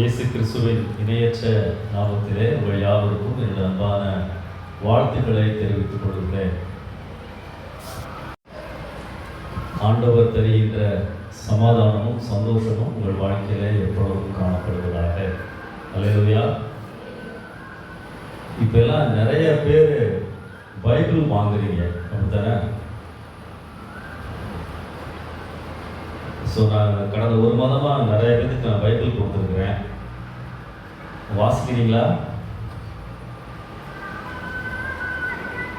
இயேசு கிறிஸ்துவின் இணையற்ற நாமத்திலே உங்கள் யாவருக்கும் என்னுடைய அன்பான வாழ்த்துக்களை தெரிவித்துக் கொள்கிறேன். ஆண்டவர் தெரிகின்ற சமாதானமும் சந்தோஷமும் உங்கள் வாழ்க்கையிலே எப்பொழுதும் காணப்படுவதாக. அலையா இப்பெல்லாம் நிறைய பேர் பைபிள் வாங்குறீங்க அப்படித்தானே? ஸோ நான் கடந்த ஒரு மாதமாக நிறைய பேருக்கு நான் பைபிள் கொடுத்துருக்குறேன். வாசிக்கிறீங்களா?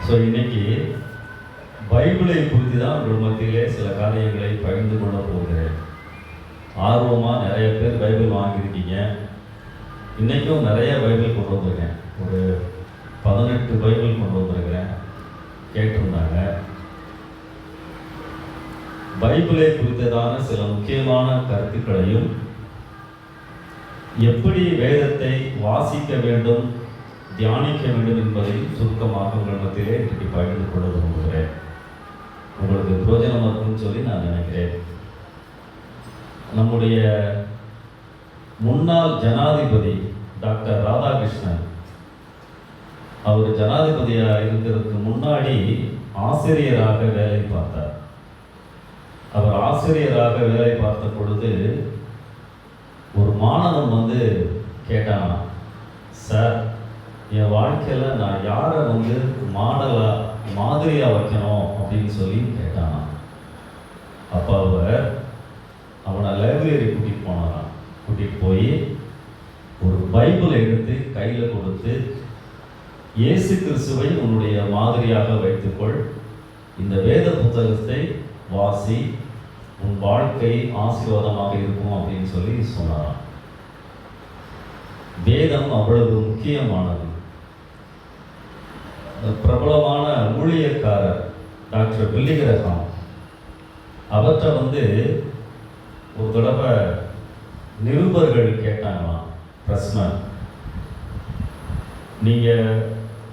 ஸோ இன்னைக்கு பைபிளை குறித்து தான் உங்கள் மத்தியிலே சில காரியங்களை பகிர்ந்து கொள்ள போகிறேன். ஆர்வமாக நிறைய பேர் பைபிள் வாங்கியிருக்கீங்க. இன்றைக்கும் நிறைய பைபிள் கொண்டு வந்திருக்கேன். ஒரு பதினெட்டு பைபிள் கொண்டு வந்திருக்கிறேன். கேட்டிருந்தாங்க. பைபிளை குறித்ததான சில முக்கியமான கருத்துக்களையும் எப்படி வேதத்தை வாசிக்க வேண்டும் தியானிக்க வேண்டும் என்பதை சுருக்கமாக உங்கள் மத்தியிலே இன்றைக்கு பகிர்ந்து கொள்ள விரும்புகிறேன். உங்களுக்கு பிரோஜனமாக இருக்கும்னு சொல்லி நான் நினைக்கிறேன். நம்முடைய முன்னாள் ஜனாதிபதி டாக்டர் ராதாகிருஷ்ணன் அவர் ஜனாதிபதியாக இருக்கிறதுக்கு முன்னாடி ஆசிரியராக வேலை பார்த்தார். அவர் ஆசிரியராக வேலை பார்த்த பொழுது ஒரு மாணவன் வந்து கேட்டான் சார் என் வாழ்க்கையில் நான் யாரை வந்து மாடலாக மாதிரியாக வைக்கணும்? அப்படின்னு சொல்லி கேட்டான். அப்போ அவர் அவனை லைப்ரரி கூட்டிகிட்டு போனாராம். கூட்டிகிட்டு போய் ஒரு பைபிள் எடுத்து கையில் கொடுத்து இயேசு கிறிஸ்துவை உன்னுடைய மாதிரியாக வைத்துக்கொள். இந்த வேத புத்தகத்தை வாசி உன் வாழ்க்கை ஆசீர்வாதமாக இருக்கும் அப்படின்னு சொல்லி சொன்னாராம். வேதம் அவ்வளவு முக்கியமானது. பிரபலமான ஊழியக்காரர் டாக்டர் வில்லிகிரகம் அவற்றை வந்து ஒரு தடவை நிருபர்கள் கேட்டாங்களாம் பிரஸ்ன நீங்கள்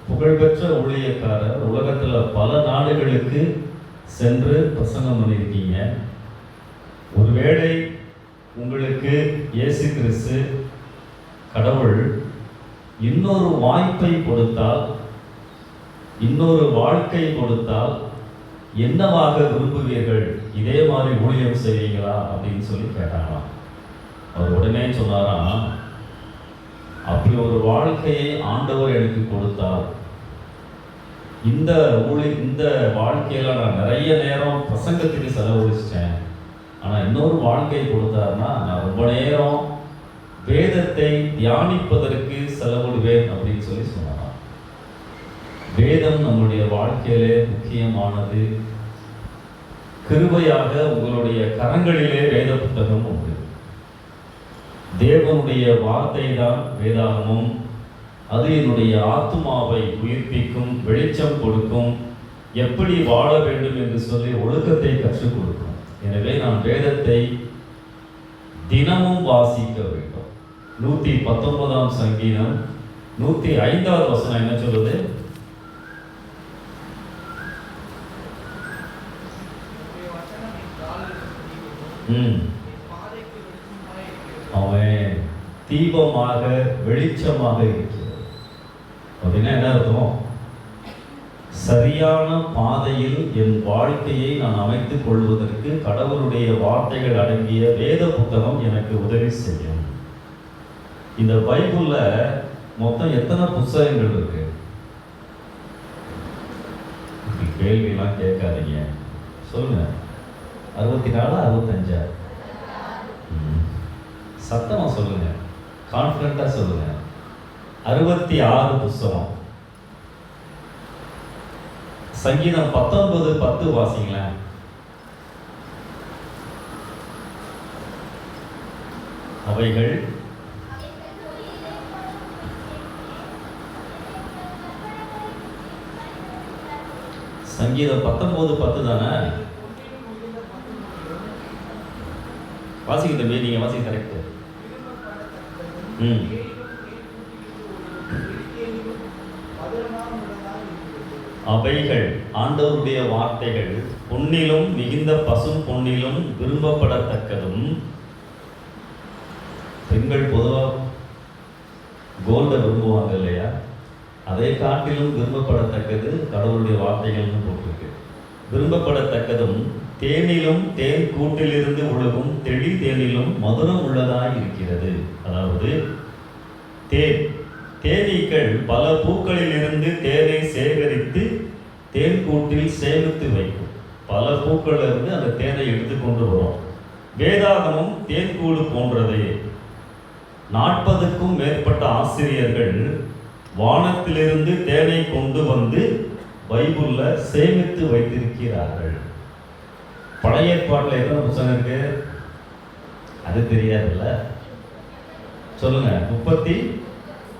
புகழ்பெற்ற ஊழியக்காரர் உலகத்தில் பல நாடுகளுக்கு சென்று பிரசங்கம் பண்ணியிருக்கீங்க. ஒருவேளை உங்களுக்கு இயேசு கிறிஸ்து கடவுள் இன்னொரு வாய்ப்பை கொடுத்தால் இன்னொரு வாழ்க்கை கொடுத்தால் என்னவாக விரும்புவீர்கள்? இதே மாதிரி ஊழியம் செய்வீங்களா? அப்படின்னு சொல்லி கேட்டாங்களாம். அவர் உடனே சொன்னாராம் அப்படி ஒரு வாழ்க்கையை ஆண்டவர் எனக்கு கொடுத்தார். இந்த ஊழி இந்த வாழ்க்கையில் நான் நிறைய நேரம் பிரசங்கத்துக்கு செலவழிச்சிட்டேன். இன்னொரு வாழ்க்கை கொடுத்தாருன்னா நான் ரொம்ப நேரம் வேதத்தை தியானிப்பதற்கு செலவிடுவேன் அப்படின்னு சொல்லி சொன்னாராம். வேதம் நம்முடைய வாழ்க்கையிலே முக்கியமானது. கிருபையாக உங்களுடைய கரங்களிலே வேத புத்தகம் உண்டு. தேவனுடைய வார்த்தை தான் வேதாகமும். அது என்னுடைய ஆத்மாவை உயிர்ப்பிக்கும் வெளிச்சம் கொடுக்கும் எப்படி வாழ வேண்டும் என்று சொல்லி ஒழுக்கத்தை கற்றுக் கொடுக்கும். எனவே நான் வேதத்தை தினமும் வாசிக்க வேண்டும். நூற்றி பத்தொன்பதாம் சங்கீதம் நூற்றி ஐந்தாவது வசனம் என்ன சொல்லுது? அவன் தீபமாக வெளிச்சமாக இருக்கிறது அப்படின்னா என்ன அர்த்தம்? சரியான பாதையில் என் வாழ்க்கையை நான் அமைத்துக் கொள்வதற்கு கடவுளுடைய வார்த்தைகள் அடங்கிய வேத புத்தகம் எனக்கு உதவி செய்யும். இந்த பைபிளில் மொத்தம் எத்தனை புஸ்தகங்கள் இருக்கு? கேள்விலாம் கேள்வியெல்லாம் கேட்காதீங்க. சொல்லுங்க. அறுபத்தி நாலு அறுபத்தஞ்சா சத்தமாக சொல்லுங்க. கான்ஃபிடண்ட்டாக சொல்லுங்க. அறுபத்தி ஆறு புஸ்தகம். சங்கீதம் பத்தொன்பது பத்து வாசிங்களேன். அவைகள் சங்கீதம் பத்தொன்பது பத்து தானே? வாசிக்க தம்பி நீங்க வாசிக்க கரெக்ட் ம். அவைகள் ஆண்டவருடைய வார்த்தைகள். பொன்னிலும் மிகுந்த பசும் பொன்னிலும் விரும்பப்படத்தக்கதும். பெண்கள் பொதுவாக கோல்டை விரும்புவாங்க இல்லையா? அதை காட்டிலும் விரும்பப்படத்தக்கது கடவுளுடைய வார்த்தைகள்னு போட்டிருக்கு. விரும்பப்படத்தக்கதும் தேனிலும் தேன் கூட்டிலிருந்து உலகும் தெளி தேனிலும் மதுரம் உள்ளதாக இருக்கிறது. அதாவது தேன் தேனீக்கள் பல பூக்களிலிருந்து தேனை சேகரித்து தேன் கூட்டில் சேமித்து வைக்கும். பல பூக்களிலிருந்து அந்த தேனை எடுத்து கொண்டு வரும். வேதாகமும் தேன்கூடு போன்றது. நாற்பதுக்கும் மேற்பட்ட ஆசிரியர்கள் வானத்திலிருந்து தேனை கொண்டு வந்து பைபிளில் சேமித்து வைத்திருக்கிறார்கள். பழைய ஏற்பாட்டில் எத்தனை புத்தகம் இருக்கு? அது தெரியாதுல்ல. சொல்லுங்க. முப்பத்தி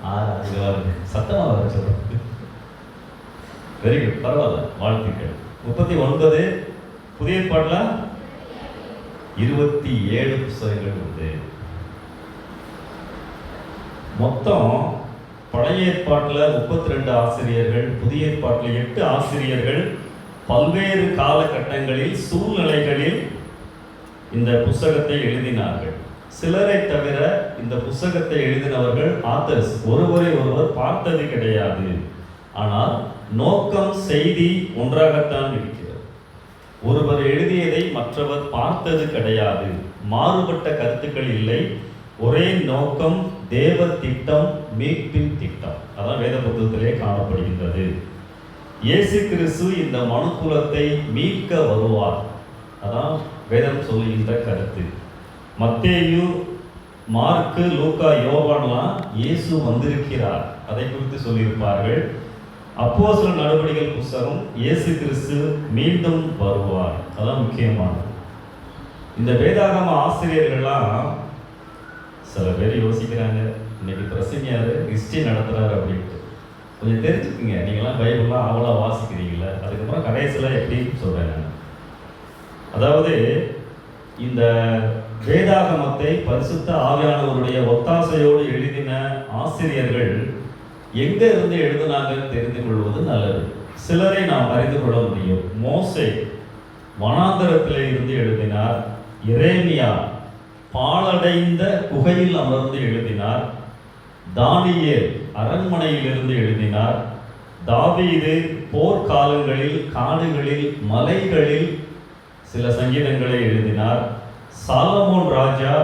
சத்தமாக சத்தமா வர வெரி குட் பரவாயில்ல. வாழ்த்துக்கள். முப்பத்தி ஒன்பது புதிய ஏற்பாட்டில் இருபத்தி ஏழு புத்தகங்கள் உண்டு. மொத்தம் பழைய ஏற்பாட்டில் முப்பத்தி ரெண்டு ஆசிரியர்கள் புதிய ஏற்பாட்டில் எட்டு ஆசிரியர்கள் பல்வேறு காலகட்டங்களில் சூழ்நிலைகளில் இந்த புஸ்தகத்தை எழுதினார்கள். சிலரை தவிர இந்த புஸ்தகத்தை எழுதினவர்கள் ஆத்தர்ஸ். ஒருவரை ஒருவர் பார்த்தது கிடையாது. ஆனால் நோக்கம் செய்தி ஒன்றாகத்தான் இருக்கிறது. ஒருவர் எழுதியதை மற்றவர் பார்த்தது கிடையாது. மாறுபட்ட கருத்துக்கள் இல்லை. ஒரே நோக்கம் தேவ திட்டம் மீட்பின் திட்டம். அதான் வேத புத்தகத்திலே காணப்படுகின்றது. இயேசு கிறிஸ்து இந்த மனுக்குலத்தை மீட்க வருவார். அதான் வேதம் சொல்லுகின்ற கருத்து. மத்தேயு மார்க்கு லூக்கா யோவான்லாம் இயேசு வந்திருக்கிறார். அதை குறித்து சொல்லியிருப்பார்கள். அப்போஸ்தல நடவடிக்கைகள் புஸ்தகம் இயேசு கிறிஸ்து மீண்டும் வருவார். அதான் முக்கியமானது. இந்த வேதாகம ஆசிரியர்கள்லாம் சில பேர் யோசிக்கிறாங்க. இன்னைக்கு பிரசங்கியாரு ஹிஸ்டரி நடத்துறாரு அப்படின்ட்டு. கொஞ்சம் தெரிஞ்சுக்குங்க. நீங்களாம் பைபிள்லாம் அவ்வளோ வாசிக்கிறீங்கள அதுக்கப்புறம் கடைசியில் எப்படி சொல்கிறேன் நான். அதாவது இந்த வேதாகமத்தை பரிசுத்த ஆவியானவருடைய ஒத்தாசையோடு எழுதின ஆசிரியர்கள் எங்க இருந்து எழுதினாங்கன்னு தெரிந்து கொள்வது நல்லது. சிலரை நாம் அறிந்து கொள்ள முடியும். மோசை வனாந்தரத்திலே இருந்து எழுதினார். இரேமியா பாழடைந்த குகையில் அமர்ந்து எழுதினார். தானியேல் அரண்மனையிலிருந்து எழுதினார். தாவீது போர்க்காலங்களில் காடுகளில் மலைகளில் சில சங்கீதங்களை எழுதினார். சாலமோன் ராஜா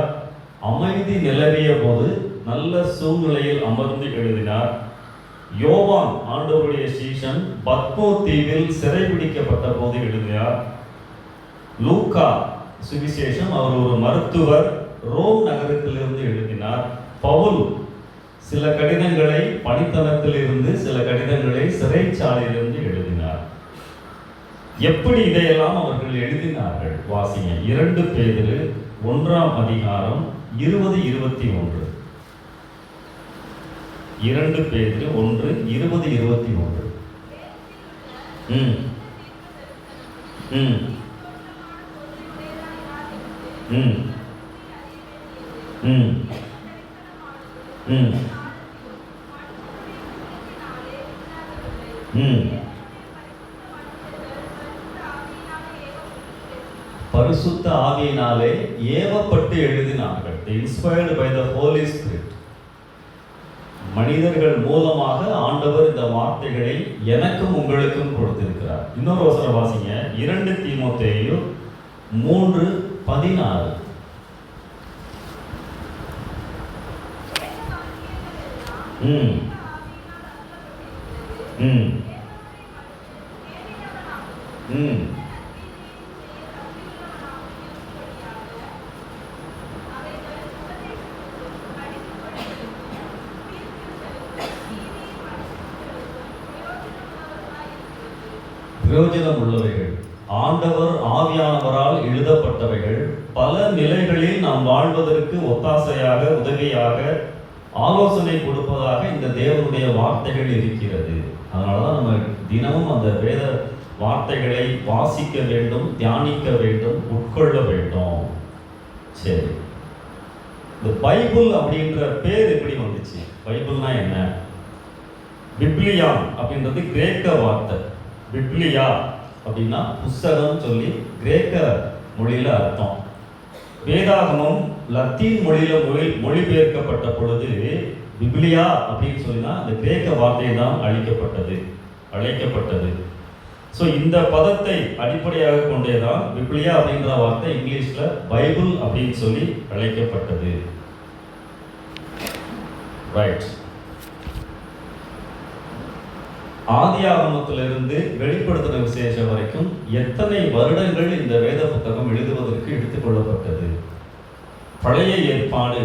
அமைதி நிலவிய போது நல்ல சூழ்நிலையில் அமர்ந்து எழுதினார். யோவான் ஆண்டவருடைய சீசன் பத்மோ தீவில் சிறைபிடிக்கப்பட்ட போது எழுதினார். லூக்கா சுவிசேஷம் அவர் ஒரு மருத்துவர் ரோம் நகரத்திலிருந்து எழுதினார். பவுல் சில கடிதங்களை பணித்தளத்திலிருந்து சில கடிதங்களை சிறைச்சாலையிலிருந்து எப்படி இதையெல்லாம் அவர்கள் எழுதினார்கள்? வாசிங்க. இரண்டு பேரில் ஒன்றாம் அதிகாரம் இருபது இருபத்தி ஒன்று. இரண்டு பேரு ஒன்று இருபது இருபத்தி ஒன்று. ம். ம். ம். ம். ம். ம். பரிசுத்த ஆவியினாலே ஏவப்பட்டு எழுதினார்கள். Inspired by the Holy Spirit மனிதர்கள் மூலமாக ஆண்டவர் இந்த வார்த்தைகளை எனக்கும் உங்களுக்கும் கொடுத்திருக்கிறார். இன்னொரு வசன வாசிங்க. இரண்டு தீமோத்தேயு மூன்று பதினாறு. ம் ம் ம் பிரயோஜனம் உள்ளவைகள் ஆண்டவர் ஆவியானவரால் எழுதப்பட்டவைகள். பல நிலைகளில் நாம் வாழ்வதற்கு ஒத்தாசையாக உதவியாக ஆலோசனை கொடுப்பதாக இந்த தேவனுடைய வார்த்தைகள் இருக்கிறது. அதனால தான் நம்ம தினமும் அந்த வேத வார்த்தைகளை வாசிக்க வேண்டும் தியானிக்க வேண்டும் உட்கொள்ள வேண்டும். சரி. இந்த பைபிள் அப்படின்ற பேர் எப்படி வந்துச்சு? பைபிள்னா என்ன? பிப்ளியான் அப்படின்றது கிரேக்க வார்த்தை. பிப்ளியா அப்படின்னா புஸ்தகம் சொல்லி கிரேக்க மொழியில் அர்த்தம். வேதாகமம் லத்தீன் மொழியில் மொழி மொழிபெயர்க்கப்பட்ட பொழுது பிப்ளியா அப்படின்னு சொல்லினா அந்த கிரேக்க வார்த்தை தான் அழிக்கப்பட்டது அழைக்கப்பட்டது. ஸோ இந்த பதத்தை அடிப்படையாக கொண்டே தான் பிப்ளியா அப்படின்ற வார்த்தை இங்கிலீஷில் பைபிள் அப்படின்னு சொல்லி அழைக்கப்பட்டது. ரைட் ஆதியாகமத்திலிருந்து வெளிப்படுத்தின விசேஷம் வரைக்கும் எத்தனை வருடங்கள் இந்த வேத புத்தகம் எழுதுவதற்கு எடுத்துக்கொள்ளப்பட்டது பழைய ஏற்பாடு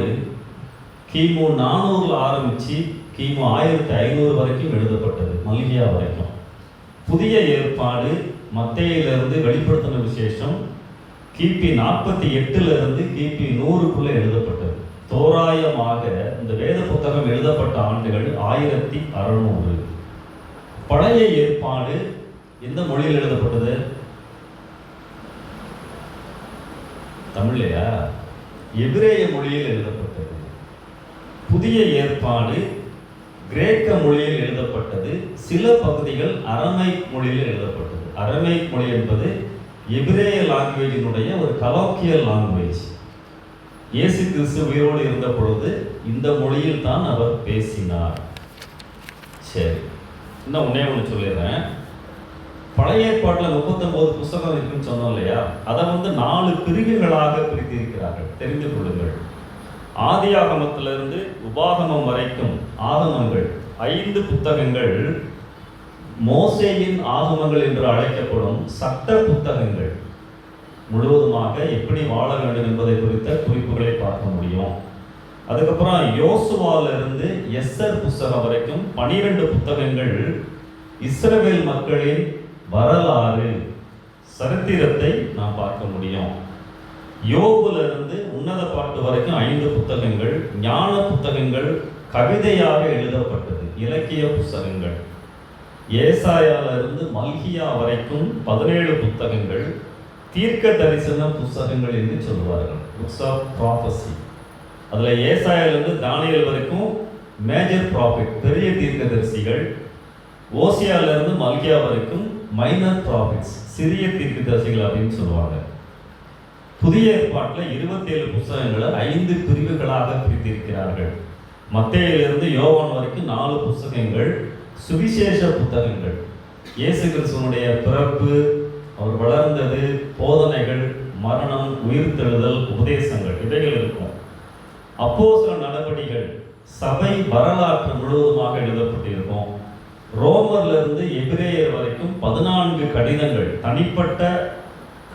கிமு நானூறுல ஆரம்பிச்சு கிமு ஆயிரத்தி ஐநூறு வரைக்கும் எழுதப்பட்டது மல்கியா வரைக்கும். புதிய ஏற்பாடு மத்தையிலிருந்து வெளிப்படுத்தின விசேஷம் கிபி நாற்பத்தி எட்டுலேருந்து கிபி நூறுக்குள்ளே எழுதப்பட்டது. தோராயமாக இந்த வேத புத்தகம் எழுதப்பட்ட ஆண்டுகள் ஆயிரத்தி அறுநூறு. பழைய ஏற்பாடு எந்த மொழியில் எழுதப்பட்டது? தமிழ்லையா? எபிரேய மொழியில் எழுதப்பட்டது. புதிய ஏற்பாடு கிரேக்க மொழியில் எழுதப்பட்டது. சில பகுதிகள் அரமை மொழியில் எழுதப்பட்டது. அரமை மொழி என்பது எபிரேய லாங்குவேஜினுடைய ஒரு கலோக்கியல் லாங்குவேஜ். இயேசு கிறிஸ்து உயிரோடு இருந்த பொழுது இந்த மொழியில் தான் அவர் பேசினார். சரி. இன்னும் ஒன்றே ஒன்று சொல்லிடுறேன். பழைய ஏற்பாட்டில் முப்பத்தொன்பது புஸ்தகம் இருக்குன்னு சொன்னோம் இல்லையா? அதை வந்து நாலு பிரிவுகளாக பிரித்திருக்கிறார்கள். தெரிந்து கொள்ளுங்கள். ஆதி ஆகமத்திலிருந்து உபாகமம் வரைக்கும் ஆகமங்கள் ஐந்து புத்தகங்கள் மோசேயின் ஆகமங்கள் என்று அழைக்கப்படும் சட்ட புத்தகங்கள் முழுவதுமாக எப்படி வாழ வேண்டும் என்பதை குறித்த குறிப்புகளை பார்க்க முடியும். அதுக்கப்புறம் யோசுவால இருந்து புஸ்தகம் வரைக்கும் பனிரெண்டு புத்தகங்கள் இஸ்ரவேல் மக்களின் வரலாறு சரித்திரத்தை நாம் பார்க்க முடியும். யோகுல இருந்து உன்னத பாட்டு வரைக்கும் ஐந்து புத்தகங்கள் ஞான புத்தகங்கள் கவிதையாக எழுதப்பட்டது இலக்கிய புத்தகங்கள். ஏசாயாலிருந்து மல்கியா வரைக்கும் பதினேழு புத்தகங்கள் தீர்க்க தரிசன புஸ்தகங்கள் என்று சொல்லுவார்கள். புக்ஸ் ஆஃப் ப்ராபசி அதில் ஏசாயிலிருந்து தானியல் வரைக்கும் மேஜர் ப்ராஃபிட் பெரிய தீர்க்கதரிசிகள் ஓசியாவிலிருந்து மல்கியா வரைக்கும் மைனர் ப்ராஃபிட்ஸ் சிறிய தீர்க்கதரிசிகள் அப்படின்னு சொல்லுவாங்க. புதிய ஏற்பாட்டில் இருபத்தேழு புஸ்தகங்களை ஐந்து பிரிவுகளாக பிரித்திருக்கிறார்கள். மத்தியிலிருந்து யோவான் வரைக்கும் நாலு புஸ்தகங்கள் சுவிசேஷ புத்தகங்கள். இயேசு கிறிஸ்துவனுடைய பிறப்பு அவர் வளர்ந்தது போதனைகள் மரணம் உயிர்த்தெழுதல் உபதேசங்கள் இவைகள் இருக்கும். அப்போ சில நடவடிக்கைகள் சபை வரலாற்று முழுவதுமாக எழுதப்பட்டிருக்கும். ரோமர்லேருந்து எபிரேயர் வரைக்கும் பதினான்கு கடிதங்கள் தனிப்பட்ட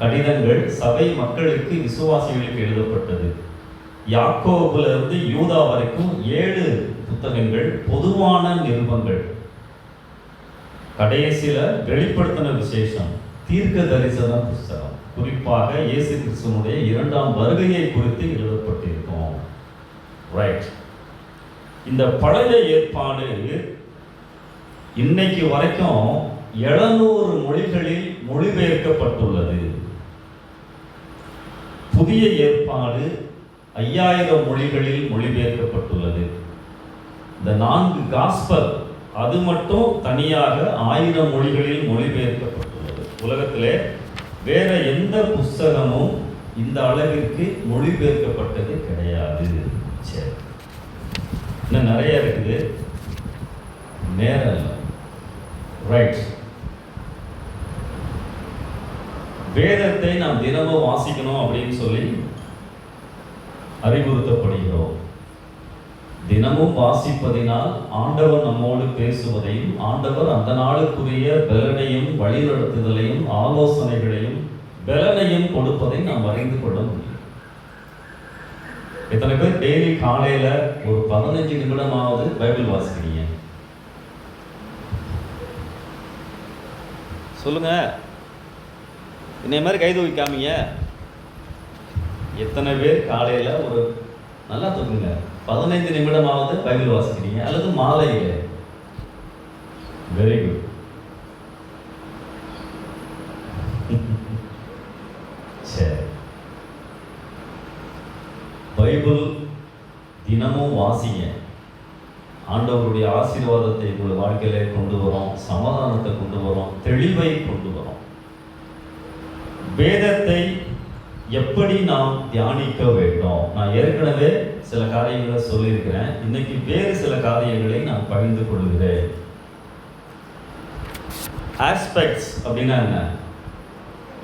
கடிதங்கள் சபை மக்களுக்கு விசுவாசிகளுக்கு எழுதப்பட்டது. யாக்கோபுல இருந்து யூதா வரைக்கும் ஏழு புத்தகங்கள் பொதுவான நிருபங்கள். கடைசியில் வெளிப்படுத்தின விசேஷம் தீர்க்க தரிசன புஸ்தகம். குறிப்பாக இயேசு கிறிஸ்துவனுடைய இரண்டாம் வருகையை குறித்து எழுதப்பட்டிருக்கும். ரைட் இந்த பழைய ஏற்பாடு இன்னைக்கு வரைக்கும் எழுநூறு மொழிகளில் மொழிபெயர்க்கப்பட்டுள்ளது. புதிய ஏற்பாடு ஐயாயிரம் மொழிகளில் மொழிபெயர்க்கப்பட்டுள்ளது. இந்த நான்கு காஸ்பல் அது மட்டும் தனியாக ஆயிரம் மொழிகளில் மொழிபெயர்க்கப்பட்டுள்ளது. உலகத்திலே வேற எந்த புஸ்தகமும் இந்த அளவிற்கு மொழிபெயர்க்கப்பட்டது கிடையாது. சரி இன்னும் நிறைய இருக்குது. நேரம் இல்லை ரைட் வேதத்தை நாம் தினமும் வாசிக்கணும் அப்படின்னு சொல்லி அறிவுறுத்தப்படுகிறோம். தினமும் வாசிப்பதினால் ஆண்டவர் நம்மோடு பேசுவதையும் ஆண்டவர் அந்த நாளுக்குரிய பலனையும் வழிநடத்துதலையும் ஆலோசனைகளையும் பலனையும் கொடுப்பதை நாம் அறிந்து கொள்ள முடியும். எத்தனை பேர் டெய்லி காலையில் ஒரு பதினஞ்சு நிமிடமாவது பைபிள் வாசிக்கிறீங்க? சொல்லுங்க. என்னை மாதிரி கை தூக்கிக்காமீங்க எத்தனை பேர் காலையில் ஒரு நல்லா தூக்குங்க பதினைந்து நிமிடமாவது பைபிள் வாசிக்கிறீங்க. அல்லது மாலையில். வெரி குட் சரி பைபிள் தினமும் வாசிங்க ஆண்டவருடைய ஆசீர்வாதத்தை உங்கள் வாழ்க்கையில கொண்டு வரும் சமாதானத்தை கொண்டு வரும் தெளிவை கொண்டு வரும். வேதத்தை எப்படி நாம் தியானிக்க வேண்டும்? நான் ஏற்கனவே சில காரியங்களை சொல்லியிருக்கிறேன். இன்னைக்கு வேறு சில காரியங்களை நான் பகிர்ந்து கொள்கிறேன். ஆஸ்பெக்ட்ஸ் அப்படின்னா என்ன?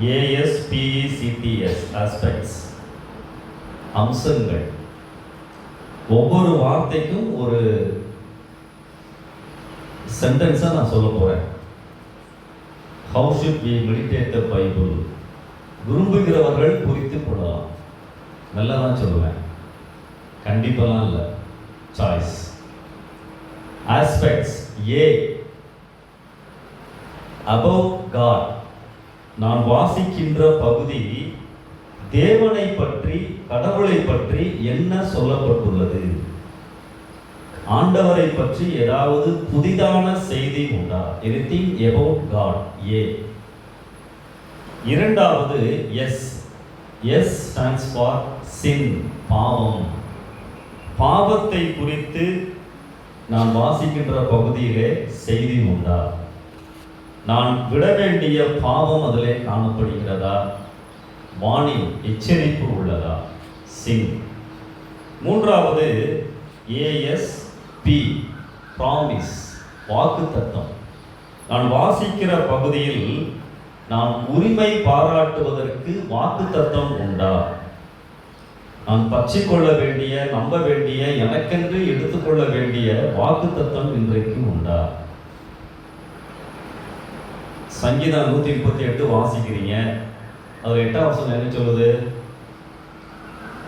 ஏஎஸ்பிஇசிடிஎஸ் ஆஸ்பெக்ட்ஸ் அம்சங்கள். ஒவ்வொரு வார்த்தைக்கும் ஒரு சென்டென்ஸாக நான் சொல்ல போகிறேன் how should be meditate the Bible விரும்புகிறவர்கள் குறித்து கொள்ளலாம் நல்லா தான் சொல்லுவேன். கண்டிப்பெல்லாம் இல்லை. Choice aspects A above God நான் வாசிக்கின்ற பகுதி தேவனை பற்றி கடவுளை பற்றி என்ன சொல்லப்பட்டுள்ளது? ஆண்டவரை பற்றி ஏதாவது புதிதான செய்தி உண்டா? Anything about God A. இரண்டாவது S. S stands for sin பாவம். பாவத்தை குறித்து நான் வாசிக்கின்ற பகுதியிலே செய்தி உண்டா? நான் விட வேண்டிய பாவம் அதிலே காணப்படுகிறதா? வாணி எச்சரிப்பு உள்ளதா? சிங் மூன்றாவது ஏஎஸ் பி ப்ராமிஸ் வாக்கு தத்தம் நான் வாசிக்கிற பகுதியில் நான் உரிமை பாராட்டுவதற்கு வாக்கு தத்தம் உண்டா? நான் பற்றிக்கொள்ள வேண்டிய நம்ப வேண்டிய எனக்கென்று எடுத்துக்கொள்ள வேண்டிய வாக்கு தத்தம் இன்றைக்கு உண்டா? சங்கீதம் நூத்தி முப்பத்தி எட்டு வாசிக்கிறீங்க. அதுல எட்டாம் வசனம் என்ன சொல்லுது?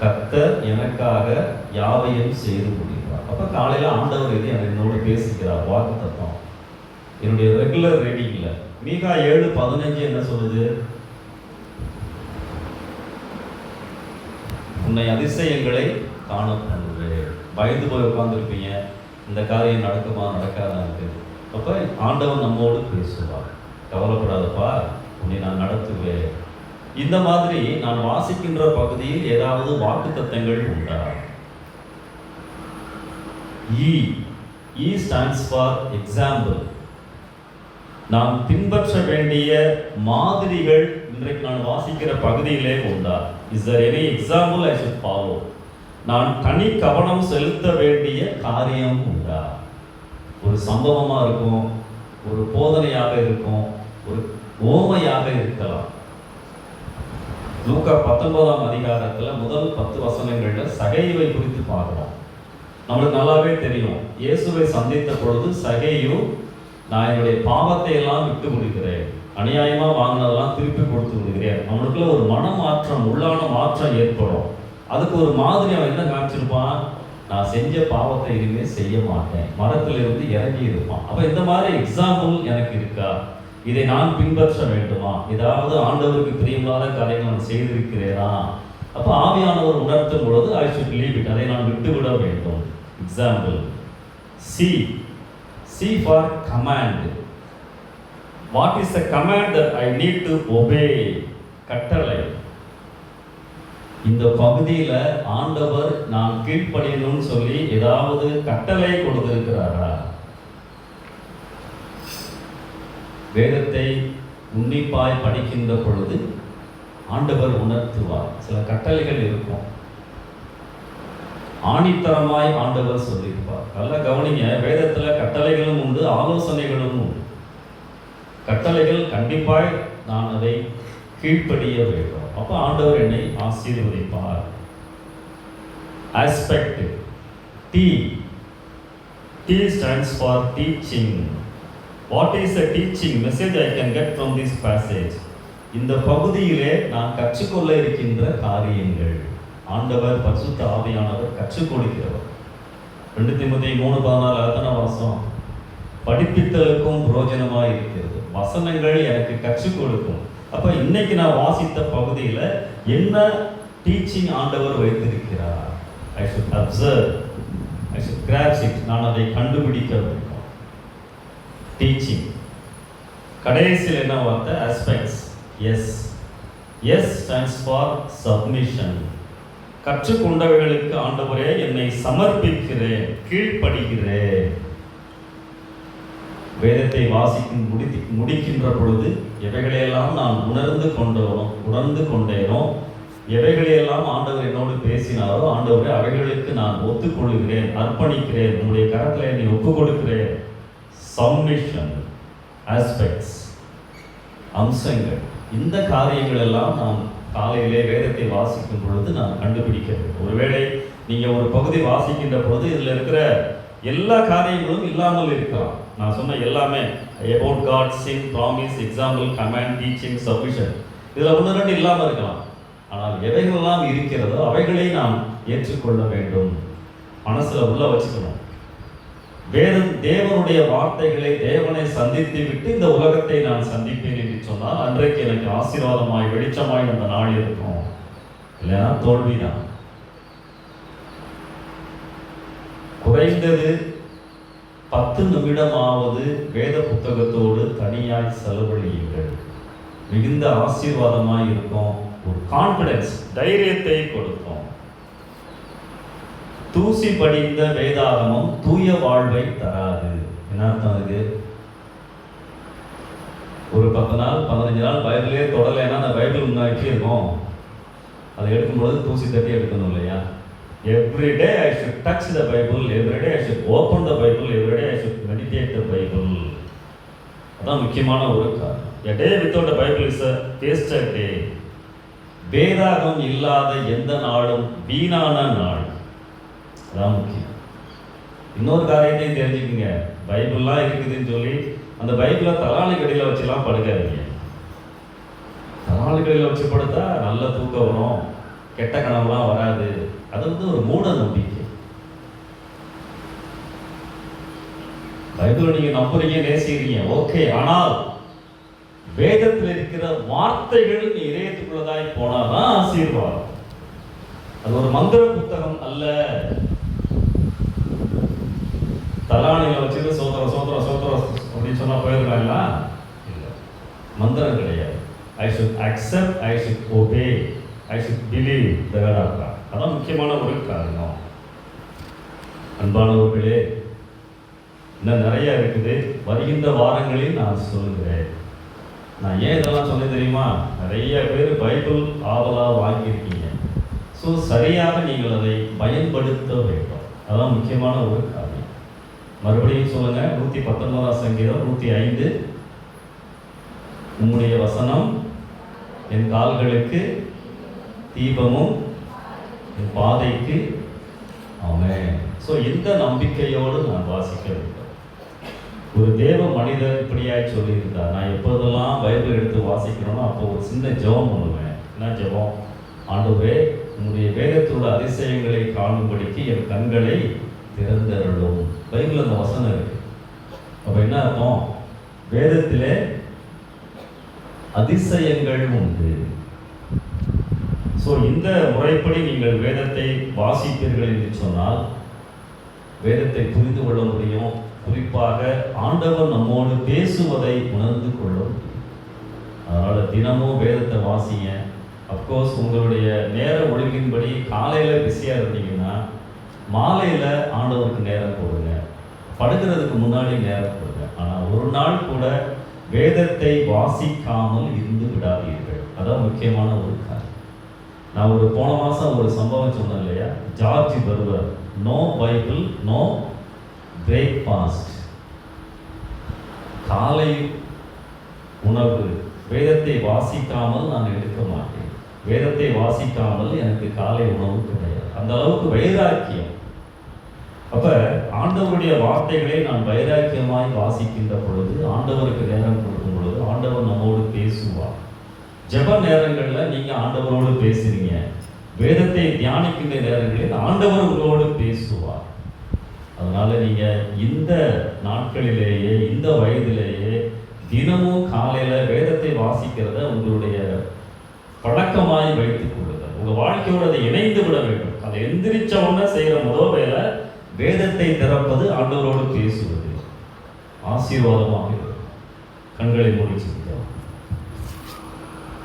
கத்தர் எனக்காக யாவையும் செய்து முடியும் அப்போ காலையில் ஆண்டவர் இது என்னோட பேசிக்கிறார் வாக்கு தத்துவம். என்னுடைய ரெகுலர் ரீடிங்கில் மீகா ஏழு பதினஞ்சு என்ன சொல்லுது? உன்னை அதிசயங்களை காண பண்ணுவேன் பயந்து போய் உட்காந்துருப்பீங்க இந்த காரியம் நடக்குமா நடக்காதான்னு அப்போ ஆண்டவன் நம்மோடு பேசுவார். கவலைப்படாதப்பா உன்னை நான் நடத்துவேன். இந்த மாதிரி நான் வாசிக்கின்ற பகுதியில் ஏதாவது வாக்குத்தத்தங்கள் உண்டா? E E stands for example நாம் பின்பற்ற வேண்டிய மாதிரிகள் இன்றைக்கு நான் வாசிக்கிற பகுதியிலே உண்டா? Is there any example I should follow நான் தனி கவனம் செலுத்த வேண்டிய காரியம் உண்டா? ஒரு சம்பவமாக இருக்கும் ஒரு போதனையாக இருக்கும் ஒரு ஓமையாக இருக்கலாம். லூக்கா பத்தொன்பதாம் அதிகாரத்தில் முதல் பத்து வசனங்களில் சகைவை குறித்து பார்க்கலாம். நம்மளுக்கு நல்லாவே தெரியும். இயேசுவை சந்தித்த பொழுது சகையு நான் என்னுடைய பாவத்தை எல்லாம் விட்டு முடிக்கிறேன் அநியாயமா வாங்கினதெல்லாம் திருப்பி கொடுத்து விடுகிறேன். அவனுக்குள்ள ஒரு மன மாற்றம் உள்ளான மாற்றம் ஏற்படும். அதுக்கு ஒரு மாதிரி அவன் என்ன காமிச்சிருப்பான்? நான் செஞ்ச பாவத்தை இனிமே செய்ய மாட்டேன். மரத்துல இருந்து இறங்கி இருப்பான். அப்ப இந்த மாதிரி எக்ஸாம்பிள் எனக்கு இருக்கா? இதை நான் பின்பற்ற வேண்டுமா? ஏதாவது ஆண்டவருக்கு பிரியமில்லாத காரியங்கள் நான் செய்திருக்கிறேனா? அப்போ ஆவியானவர் உணர்த்தும் பொழுது ஐ ஷுட் லீவ் இட் அதை நான் விட்டுவிட வேண்டும். Example C C for command what is the command I need to obey கட்டளை. இந்த பகுதியில் ஆண்டவர் நான் கீழ்ப்படியணும்னு சொல்லி ஏதாவது கட்டளை கொடுத்திருக்கிறாரா? வேதத்தை உன்னிப்பாய் படிக்கின்ற பொழுது ஆண்டவர் உணர்த்துவார். சில கட்டளைகள் இருக்கும். ஆணித்தரமாய் ஆண்டவர் சொல்லியிருப்பார் நல்லா கவனிங்க வேதத்தில் கட்டளைகளும் உண்டு ஆலோசனைகளும் உண்டு. கட்டளைகள் கண்டிப்பாய் நான் அதை கீழ்ப்படிய வேண்டும். அப்போ ஆண்டவர் என்னை ஆசீர்வதிப்பார். Aspect T T stands for teaching what is a teaching message I can get from this passage இந்த பகுதியிலே நான் கற்றுக்கொள்ள இருக்கின்ற காரியங்கள். ஆண்டவர் பரிசுத்த ஆவியானவர் கற்றுக் கொடுக்கிறவர். ரெண்டு திமுத்தி மூணு பதினாலு அத்தனை வருஷம் படிப்பித்தலுக்கும் புரோஜனமாக இருக்கிறது. வசனங்கள் எனக்கு கற்றுக் கொடுக்கும். அப்போ இன்னைக்கு நான் வாசித்த பகுதியில் என்ன டீச்சிங் ஆண்டவர் வைத்திருக்கிறார்? I should observe I should grasp it நான் அதை கண்டுபிடிக்க வேண்டும். டீச்சிங் கடைசியில் என்ன வார்த்தை? Aspects S S stands for submission கற்றுக்கொண்டவைகளுக்கு ஆண்டவரே என்னை சமர்ப்பிக்கிறேன் கீழ்ப்படுகிறேன் வேதத்தை வாசிக்கும் முடி முடிக்கின்ற பொழுது எவைகளையெல்லாம் நான் உணர்ந்து கொண்டோனோ உணர்ந்து கொண்டேனோ எவைகளையெல்லாம் ஆண்டவர் என்னோடு பேசினாரோ ஆண்டவரே அவைகளுக்கு நான் ஒத்துக்கொள்கிறேன் அர்ப்பணிக்கிறேன் உங்களுடைய கரத்தில் என்னை ஒப்புக் கொடுக்கிறேன் சப்மிஷன் ஆஸ்பெக்ட்ஸ் அம்சங்கள் இந்த காரியங்கள் எல்லாம் நான் காலையிலே வேதத்தை வாசிக்கும் பொழுது நான் கண்டுபிடிக்கிறேன் ஒருவேளை நீங்கள் ஒரு பகுதி வாசிக்கின்ற பொழுது இதில் இருக்கிற எல்லா காரியங்களும் இல்லாமல் இருக்கலாம். நான் சொன்ன எல்லாமே about God sin promise example command teaching submission இதில் ஒன்று ரெண்டு இல்லாமல் இருக்கலாம். ஆனால் எவைகளெல்லாம் இருக்கிறதோ அவைகளை நாம் ஏற்றுக்கொள்ள வேண்டும். மனசில் உள்ள வச்சுக்கணும். வேதம் தேவனுடைய வார்த்தைகளை தேவனை சந்தித்து விட்டு இந்த உலகத்தை நான் சந்திப்பேன் என்று சொன்னால் அன்றைக்கு எனக்கு ஆசீர்வாதமாய் வெளிச்சமாய் அந்த நாள் இருக்கும். இல்லைன்னா தோல்விதான். குறைந்தது பத்து நிமிடமாவது வேத புத்தகத்தோடு தனியாய் செலவழியுங்கள் மிகுந்த ஆசீர்வாதமாய் இருக்கும். ஒரு கான்பிடன்ஸ் தைரியத்தை கொடுக்கும். தூசி படிந்த வேதாகமம் தூய வாழ்வை தராது. என்ன அர்த்தம் அதுக்கு? ஒரு பத்து நாள் பதினஞ்சு நாள் பைபிளே தொடலைன்னா அந்த பைபிள் முன்னாடி இருக்கும். அதை எடுக்கும்போது தூசி தட்டி எடுக்கணும் இல்லையா? Every day I should touch the Bible every day I should open the Bible every day I should meditate the Bible அதான் முக்கியமான ஒரு காரணம். A day without a Bible is a wasted day வேதாகம் இல்லாத எந்த நாளும் வீணான நாள். அதான் முக்கியம். இன்னொரு காரியத்தையும் தெரிஞ்சுக்கோங்க. பைபிள்லாம் இருக்குதுன்னு சொல்லி அந்த பைபிளை தலாணி கடியில் வச்சுலாம் படுக்காதீங்க. தலாணி கடையில் வச்சு படுத்தா நல்ல தூக்கம் வரும். கெட்ட கனவுலாம் வராது. அது வந்து ஒரு மூட நம்பிக்கை. பைபிளை நீங்கள் நம்புறீங்க நேசிக்கிறீங்க. ஓகே ஆனால் வேதத்தில் இருக்கிற வார்த்தைகள் நீ இதயத்துக்குள்ளதாய் போனாதான் ஆசீர்வாதம். அது ஒரு மந்திர புத்தகம் அல்ல. தலாணியில் வச்சுட்டு சோத்திரம் சோத்திரம் சோத்திரம் அப்படின்னு சொன்னால் போயிருக்காங்களா இல்லை? மந்திரம் கிடையாது. I should accept I should obey I should believe the word of God அதான் முக்கியமான ஒரு காரணம். அன்பானவர்களே இன்னும் நிறைய இருக்குது. வருகின்ற வாரங்களில் நான் சொல்கிறேன் நான் ஏன் இதெல்லாம் சொல்ல தெரியுமா? நிறைய பேர் பைபிள் ஆவலாக வாங்கியிருக்கீங்க. ஸோ சரியாக நீங்கள் அதை பயன்படுத்த வேண்டும். அதான் முக்கியமான ஒரு காரணம். மறுபடியும் சொல்லுங்க. நூற்றி பத்தொன்பதாம் சங்கீதம் நூற்றி ஐந்து. உம்முடைய வசனம் என் கால்களுக்கு தீபமும் என் பாதைக்கு அவன் ஸோ இந்த நம்பிக்கையோடு நான் வாசிக்க வேண்டும். ஒரு தேவ மனிதர் இப்படியாய் சொல்லியிருந்தார். நான் எப்போதெல்லாம் பைபிள் எடுத்து வாசிக்கிறேனோ அப்போ ஒரு சின்ன ஜெபம் பண்ணுவேன் என்ன ஜெபம்? ஆண்டவரே உன்னுடைய வேதத்தோட அதிசயங்களை காணும்படிக்கு என் கண்களை திறந்தருளும் பைபிள் அந்த வசனம் இருக்கு. அப்போ என்ன அர்த்தம்? வேதத்திலே அதிசயங்கள் உண்டு. ஸோ இந்த முறைப்படி நீங்கள் வேதத்தை வாசிப்பீர்கள் என்று சொன்னால் வேதத்தை புரிந்து கொள்ள முடியும். குறிப்பாக ஆண்டவர் நம்மோடு பேசுவதை உணர்ந்து கொள்ள முடியும். அதனால் தினமும் வேதத்தை வாசிங்க. அப்கோர்ஸ் உங்களுடைய நேர ஒழுங்கின்படி காலையில் பிஸியாக இருந்தீங்க மாலையில் ஆண்டவருக்கு நேரம் கொடுங்க. படுக்கிறதுக்கு முன்னாடி நேரம் கொடுங்க. ஆனால் ஒரு நாள் கூட வேதத்தை வாசிக்காமல் இருந்து விடாதீர்கள். அதான் முக்கியமான ஒரு காரியம். நான் ஒரு போன மாதம் ஒரு சம்பவம் சொன்னேன் இல்லையா? ஜார்ஜ் பர்வர் நோ பைபிள் நோ பிரேக்ஃபாஸ்ட் காலை உணவு வேதத்தை வாசிக்காமல் நான் எடுக்க மாட்டேன். வேதத்தை வாசிக்காமல் எனக்கு காலை உணவு கிடையாது. அந்த அளவுக்கு வைராக்கியம். அப்ப ஆண்டவருடைய வார்த்தைகளை நான் வைராக்கியமாய் வாசிக்கின்ற பொழுது ஆண்டவருக்கு நேரம் கொடுக்கும் பொழுது ஆண்டவர் நம்மோடு பேசுவார். ஜெப நேரங்களில் நீங்க ஆண்டவரோடு பேசுறீங்க. வேதத்தை தியானிக்கின்ற நேரங்களில் ஆண்டவர் உங்களோடு பேசுவார். அதனால நீங்க இந்த நாட்களிலேயே இந்த வயதிலேயே தினமும் காலையில வேதத்தை வாசிக்கிறத உங்களுடைய பழக்கமாய் வைத்துக் கொள்ளுங்கள். உங்க வாழ்க்கையோடு அதை இணைந்து விட வேண்டும். அதை எந்திரிச்ச உடனே முதல் வேலை வேதத்தை திறப்பது ஆண்டவரோடு பேசுவது. ஆசீர்வாதமாக கண்களை மூடி